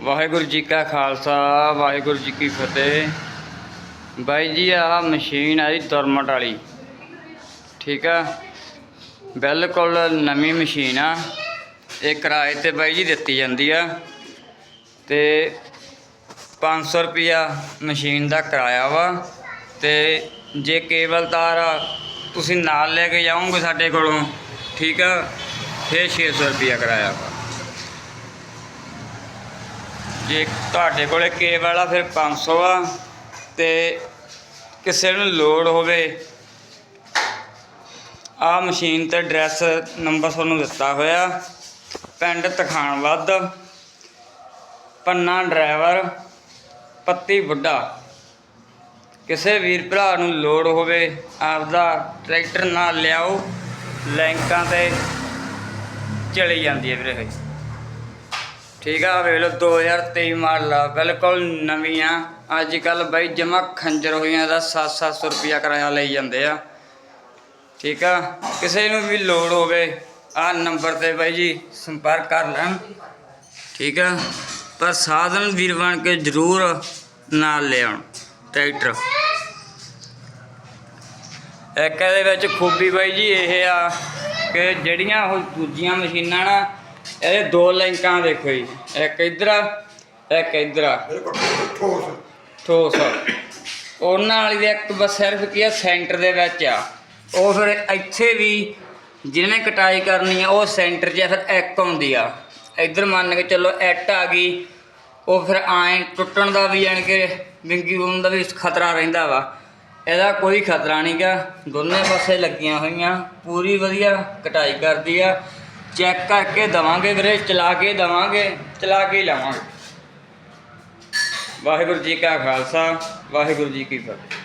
ਵਾਹਿਗੁਰੂ ਜੀ ਕਾ ਖਾਲਸਾ, ਵਾਹਿਗੁਰੂ ਜੀ ਕੀ ਫਤਿਹ। ਬਾਈ ਜੀ ਆ ਮਸ਼ੀਨ ਆ ਜੀ ਦੁਰਮਟ ਵਾਲੀ। ਠੀਕ ਆ? ਬਿਲਕੁਲ ਨਵੀਂ ਮਸ਼ੀਨ ਆ। ਇਹ ਕਿਰਾਏ ਤੇ ਬਾਈ ਜੀ ਦਿੱਤੀ ਜਾਂਦੀ ਆ। ਤੇ 500 ਰੁਪਿਆ ਮਸ਼ੀਨ ਦਾ ਕਿਰਾਇਆ ਵਾ। ਤੇ ਜੇ ਕੇਬਲ ਤਾਰ ਤੁਸੀਂ ਨਾਲ ਲੈ ਕੇ ਜਾਓਗੇ ਸਾਡੇ ਕੋਲੋਂ। ਠੀਕ ਆ? ਫਿਰ 600 ਰੁਪਿਆ ਕਿਰਾਇਆ ਵਾ। ਜੇ ਤੁਹਾਡੇ ਕੋਲੇ ਕੇਬਲ ਵਾਲਾ ਫਿਰ 500 ਆ ਤੇ ਕਿਸੇ ਨੂੰ ਲੋੜ ਹੋਵੇ, ਆ ਮਸ਼ੀਨ ਤੇ ਐਡਰੈਸ ਨੰਬਰ ਤੁਹਾਨੂੰ ਦਿੱਤਾ ਹੋਇਆ। ਪਿੰਡ ਤਖਾਣ ਵੱਧ ਪੰਨਾ ਡਰਾਈਵਰ, ਪੱਤੀ ਬੁੱਢਾ। ਕਿਸੇ ਵੀਰ ਭਰਾ ਨੂੰ ਲੋੜ ਹੋਵੇ, ਆਪਦਾ ਟਰੈਕਟਰ ਨਾਲ ਲਿਆਓ, ਲੈਂਕਾਂ ਤੇ ਚਲੀ ਜਾਂਦੀ ਹੈ ਵੀਰੇ ਠੀਕ ਆ, ਵੇਖ ਲਓ 2023 ਮਾਡਲ ਆ, ਬਿਲਕੁਲ ਨਵੀਂ ਆ ਅੱਜ ਕੱਲ ਬਾਈ ਜਮਾ ਖੰਜਰ ਹੋਈਆਂ ਦਾ 7-700 ਰੁਪਿਆ ਕਿਰਾਇਆ ਲਈ ਜਾਂਦੇ ਆ। ਠੀਕ ਆ, ਕਿਸੇ ਨੂੰ ਵੀ ਲੋੜ ਹੋਵੇ, ਆ ਨੰਬਰ ਤੇ ਬਾਈ ਜੀ ਸੰਪਰਕ ਕਰ ਲੈਣ। ਠੀਕ ਆ, ਪਰ ਸਾਧਨ ਵੀਰ ਬਣ ਕੇ ਜ਼ਰੂਰ ਨਾਲ ਲਿਆਉਣ ਟਰੈਕਟਰ। ਇੱਕ ਇਹਦੇ ਵਿੱਚ ਖੂਬੀ ਬਾਈ ਜੀ ਇਹ ਆ ਕਿ ਜਿਹੜੀਆਂ ਉਹ ਦੂਜੀਆਂ ਮਸ਼ੀਨਾਂ ਨਾ ਇਹਦੇ ਦੋ ਲਿੰਕਾਂ ਦੇਖੋ ਜੀ ਇੱਕ ਇਧਰ ਆ ਇੱਕ ਇਧਰ ਆ। ਬਿਲਕੁਲ ਠੋਸ। ਠੋਸ ਉਹਨਾਂ ਵਾਲੀ ਦੇ ਇੱਕ ਬਸ ਸਿਰਫ ਕੀ ਆ ਸੈਂਟਰ ਦੇ ਵਿੱਚ ਆ। ਉਹ ਫਿਰ ਇੱਥੇ ਵੀ ਜਿਹਨੇ ਕਟਾਈ ਕਰਨੀ ਆ ਉਹ ਸੈਂਟਰ 'ਚ ਆ, ਫਿਰ ਇੱਕ ਹੁੰਦੀ ਆ। ਇੱਧਰ ਮੰਨ ਕੇ ਚੱਲੋ ਐਟ ਆ ਗਈ ਉਹ ਫਿਰ ਆਏ ਟੁੱਟਣ ਦਾ ਵੀ ਯਾਨੀ ਕਿ ਵਿੰਗੀ ਹੋਣ ਦਾ ਵੀ ਖਤਰਾ ਰਹਿੰਦਾ ਵਾ। ਇਹਦਾ ਕੋਈ ਖਤਰਾ ਨਹੀਂਗਾ ਦੋਨੇ ਪਾਸੇ ਲੱਗੀਆਂ ਹੋਈਆਂ ਪੂਰੀ ਵਧੀਆ ਕਟਾਈ ਕਰਦੀ ਆ। ਚੈੱਕ ਕਰਕੇ ਦਵਾਂਗੇ ਵੀਰੇ, ਚਲਾ ਕੇ ਦਵਾਂਗੇ, ਚਲਾ ਕੇ ਹੀ ਲਵਾਂਗੇ। ਵਾਹਿਗੁਰੂ ਜੀ ਕਾ ਖਾਲਸਾ, ਵਾਹਿਗੁਰੂ ਜੀ ਕੀ ਫਤਿਹ।